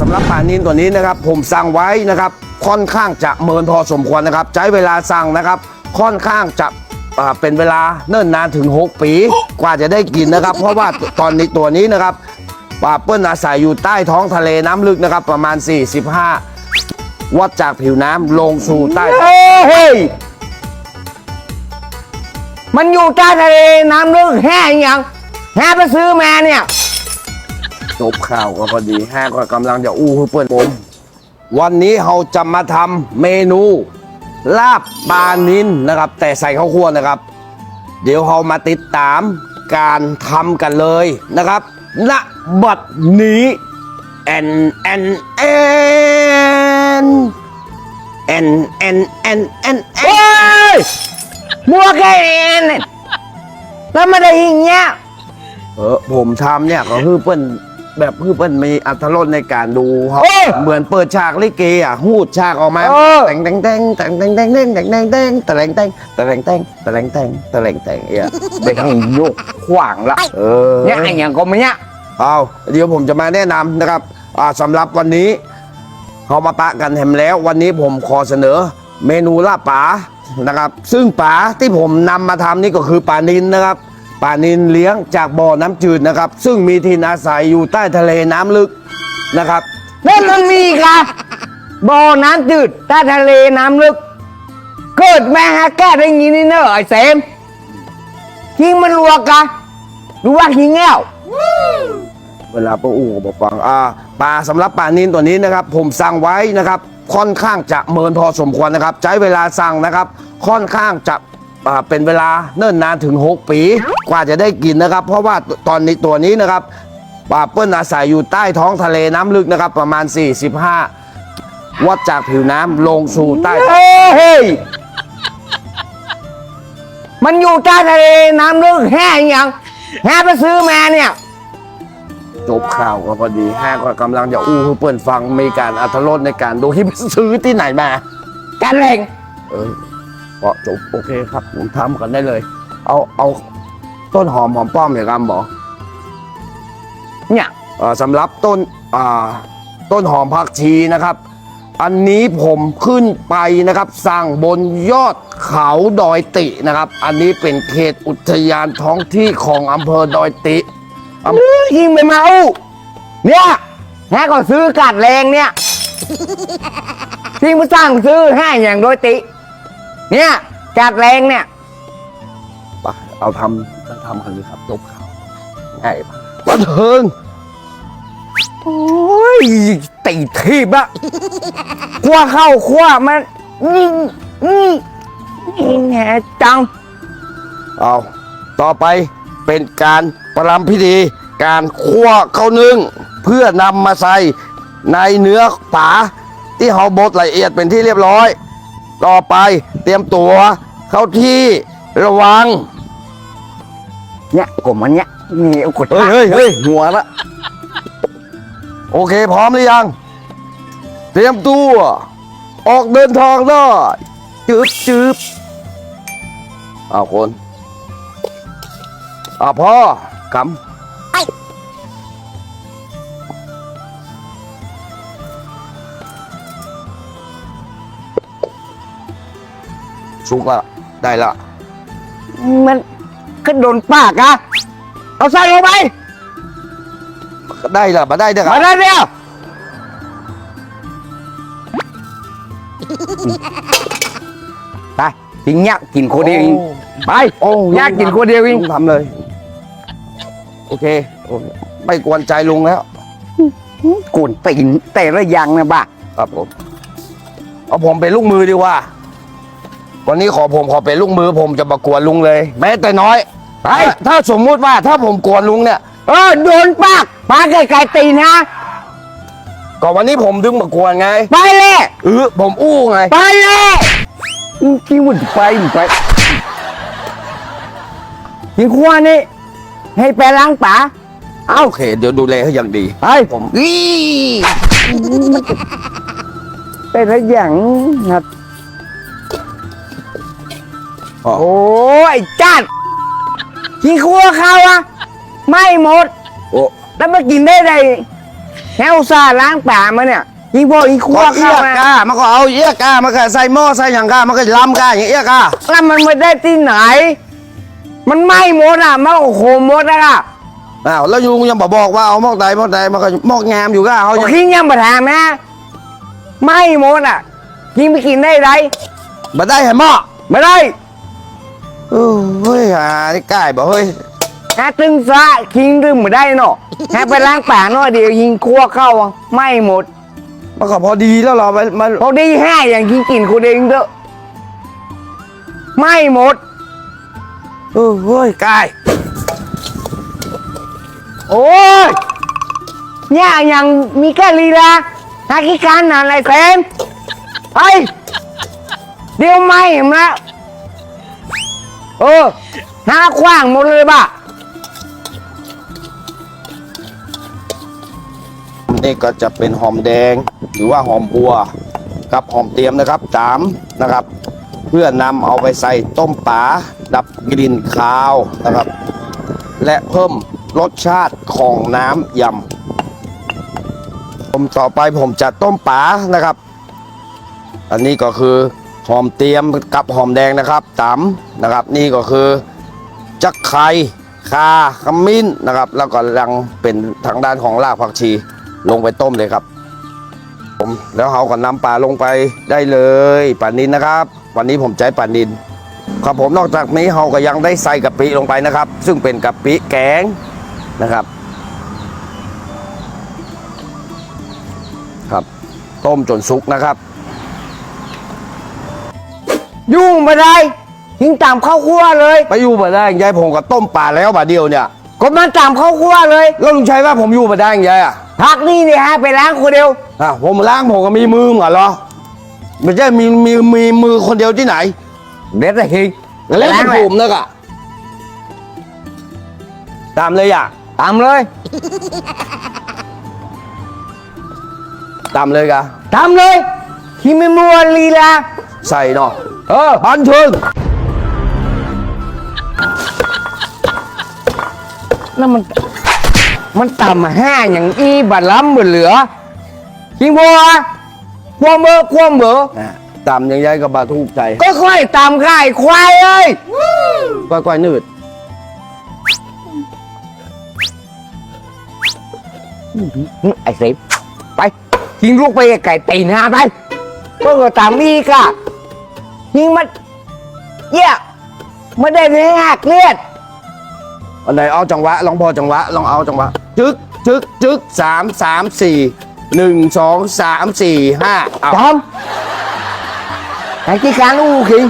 สำหรับปลานินตัวนี้นะครับผมสั่งไว้นะครับค่อนข้างจะเมินพอสมควรนะครับ ใช้เวลาสั่งนะครับ ค่อนข้างจะเป็นเวลาเนิ่นนานถึง 6 ปีกว่าจะได้กินนะครับ เพราะว่าตอนนี้ตัวนี้นะครับปลาเปิ้ลอาศัยอยู่ใต้ท้องทะเลน้ำลึกนะครับ ประมาณ 45 วัดจากผิวน้ำลงสู่ใต้ท้องเฮ้ยมันอยู่ใต้ทะเลน้ำลึกแห้งยังแห้ไปซื้อมาเนี่ย จบข่าวก็พอดีแห้ก็กำลังจะอู้เพื่อนผม วันนี้เราจะมาทำเมนู ลาบปลานินนะครับ แต่ใส่ข้าวคั่วนะครับ เดี๋ยวเรามาติดตามการทำกันเลยนะครับณบัดนี้แอนแอนแอนแอนแอนแอนแอนแอเฮ้นยมัวแค่เองเนี่ยแล้วม่ได้ย่างเงี้ยเออผมทำเนี่ยก็คือเปิ้น แบบคือเปิ้นมีอัตรสในการดูครับเออเหมือนเปิดฉากลิเกอะหูดฉากออกมาเออ แต่งแต่งแต่งแต่งแต่งแต่งแต่งแต่งแต่งแต่งแต่งแต่งแต่งแต่งแต่งแต่งแต่งแต่งเอี่ยเด็กให้ยกขวางละเออ เนี่ยไอ้อย่างก็ไม่เนี่ยเอาเดี๋ยวผมจะมาแนะนำนะครับอ่าสำหรับวันนี้เขามาปะกันแถมแล้ว วันนี้ผมขอเสนอเมนูลาบป๋านะครับ ซึ่งป๋าที่ผมนำมาทำนี่ก็คือปลานินนะครับ ปลานินเลี้ยงจากบ่อน้ำจืดนะครับ ซึ่งมีถิ่นอาศัยอยู่ใต้ทะเลน้ำลึกนะครับ นั่นมันมีกะบ่อน้ำจืดใต้ทะเลน้ำลึก เกิดแม่ฮะแก้ได้งี้นี่เนอะไอ้เสมคิงมันลวกกะรู้ว่าคิงแง้วเวลาป้าอู่ก็บอกฟังอ่าปลาสำหรับปลานินตัวนี้นะครับ ผมสั่งไว้นะครับ ค่อนข้างจะเมินพอสมควรนะครับ ใช้เวลาสั่งนะครับ ค่อนข้างจะอ่า เป็นเวลาเนิ่นนานถึง 6 ปี กว่าจะได้กินนะครับ เพราะว่าตอนนี้ตัวนี้นะครับปลาเปิ้ลอาศัยอยู่ใต้ท้องทะเลน้ำลึกนะครับ ประมาณ 45 วัดจากผิวน้ำลงสู่ใต้ท้องเฮ้ยมันอยู่ใต้ทะเลน้ำลึกแห้งยังแห้ไปซื้อมาเนี่ยจบข่าวก็พอดีแห้ก็กำลังจะอู้ให้เปิ้ลฟังมีการอัธรสในการดูที่ไปซื้อที่ไหนมากันเล่งเออ พอจบโอเคครับผมทำกันได้เลย เอาเอาต้นหอมหอมป้อมอย่างกำบอกเนี่ยสำหรับต้นต้นหอมผักชีนะครับ อันนี้ผมขึ้นไปนะครับสั่งบนยอดเขาดอยตินะครับ อันนี้เป็นเขตอุทยานท้องที่ของอำเภอดอยติอยิงไปมาอู้เนี่ยแห้ก็ซื้อกัดแรงเนี่ยทิ้งมาสร้างซื้อให้อย่างโดยติ เนี่ยกัดแรงเนี่ยไปเอาทำจะทำกันเลยครับจบข่าวง่ายปะบันเทิงโอ้ยตีทีบอะขั้วเข้าขั้วมันนี่นี่นี่แหน่จังเอาต่อไปเป็นการประรำพิธี การคั่วข้าวนึ่งเพื่อนำมาใส่ในเนื้อปลาที่เขาบดละเอียดเป็นที่เรียบร้อย ต่อไปเตรียมตัวเข้าที่ระวัง เนี่ยกลมมันเนี่ยนี่เอากดเฮ้ยเฮ้ยเฮ้ยหัวละโอเคพร้อมหรือยัง เตรียมตัว ออกเดินทางได้จืบจืบเอาคนเอาพ่อกำ สุกละได้ละ มันก็โดนปากอะเอาใส่ลงไปได้ละมาได้เด้อคมารับได้เดียวไปกินเนี้ยกินคนเดียวเองไปโอ้ยากกินคนเดียวเองทำเลยโอเคโอเคไม่กวนใจลุงแล้วกุนตีนแต่ละอย่างนะบ้าครับผมเอาผมเป็นลูกมือดีกว่า วันนี้ขอผมขอเป็นลูกมือผมจะมากวนลุงเลย แม้แต่น้อยไปถ้าถ้าสมมุติว่าถ้าผมกวนลุงเนี่ย เออโดนปากปากไกลๆตีนนะก็วันนี้ผมดึงมากวนไง ไปเลยเออผมอู้ไง ไปเลยคิดว่าจะไปไม่ไปยิงขวานี่ให้ไปล้างป่าเอาโอเคเดี๋ยวดูแลให้อย่างดีไปผมอีแต่ละอย่างนะอ๋อ โอ้ยจัดกินครัวเขาอะไม่หมด โอ้แล้วมากินได้ไงแฮวซาห์ล้างป่ามาเนี่ยยิงพวกอีขั้วก็เอี้เข้ายนะกามันก็เอาเอี้ยกามันก็ใส่หม้อใส่อย่างกามันก็ล้ำกาอย่างเอี้ยกาแล้วมันไม่ได้ที่ไหน มันไหม้หมดอะมันโอ้โหหมดอะอ้าวแล้วยูยังบอกบอกว่าเอาหม้อใดหม้อใดมันก็หม้องามอยู่กาเขายังกินยังมาถามนะไหม้หมดอะกินไปกินได้ไรมาได้เห็นหม้อไม่ได้ เออเฮ้ยหาที่ใกล้บอกเฮ้ยฮะตึงซะกินดื่มไม่ได้เนาะฮะไปล้างป่าหน่อยเดียวยิงคั่วเข้าอะไหม้หมดมันก็พอดีแล้วเราไปมันพอดีแห้อย่างกินกินคนเองเถอะไหม้หมดเออเฮ้ยใกล้โอ้ยเนี่ยยังมีแค่ลีลาหากิการนานอะไรเซมไปเดี๋ยวไหม้เห็นไหม เออหาขว้างหมดเลยบ้านี่ก็จะเป็นหอมแดง หรือว่าหอมบัวกับหอมเตรียมนะครับสามนะครับ เพื่อนำเอาไปใส่ต้มปลาดับกลิ่นคาวนะครับ และเพิ่มรสชาติของน้ำยำผมต่อไปผมจะต้มปลานะครับ อันนี้ก็คือ หอมเตรียมกับหอมแดงนะครับตำนะครับ นี่ก็คือจักไข่คาขมิ้นนะครับ แล้วก็ยังเป็นทางด้านของรากผักชีลงไปต้มเลยครับผมแล้วเขาก็นำปลาลงไปได้เลยปลานินนะครับ วันนี้ผมใช้ปลานินครับผมนอกจากนี้เขาก็ยังได้ใส่กะปิลงไปนะครับ ซึ่งเป็นกะปิแกงนะครับครับ ต้มจนสุกนะครับ ยุ่งไม่ได้ทิ้งตามข้าวคั่วเลย ไปอยู่มาได้ยายผมก็ต้มปลาแล้วบาดเดียวเนี่ย ก็มันตามข้าวคั่วเลย แล้วลุงชัยว่าผมอยู่มาได้ยังไงอะพักนี่เนี่ยฮะไปล้างคนเดียวอะผมล้างผมก็มีมือเหมือนเหรอไม่ใช่มีมีมีมือคนเดียวที่ไหนเด็ดเลยทีแล้วล้างเป็นเลยผมนะกะตามเลยอะตามเลยตามเลยกะตามเลยที่ไม่มัวลีลาใส่เนาะ เอออันเชิญนั่นมัน มันต่ำห้าอย่างอีบัดล้ำบัดเหลือจริงบัวควมเบอร์ควมเบอร์อะตามยังยายกับบาทุกใจก็ค่อยตามข่ายควายเอ้ยก้อยๆนืดไอ้เสพไปทิ้งลูกไปไก่ตีหน้าไปก็ก็ตามอีกอะ ทิ้งมันเยี่ยไม่ได้ไม่หักเลือดอันไหนเอาจังหวะลองพอจังหวะลองเอาจังหวะจึกจึกจึกสามสามสี่หนึ่งสองสามสี่ห้าเอาทอมไอ้ที่การอู้คิง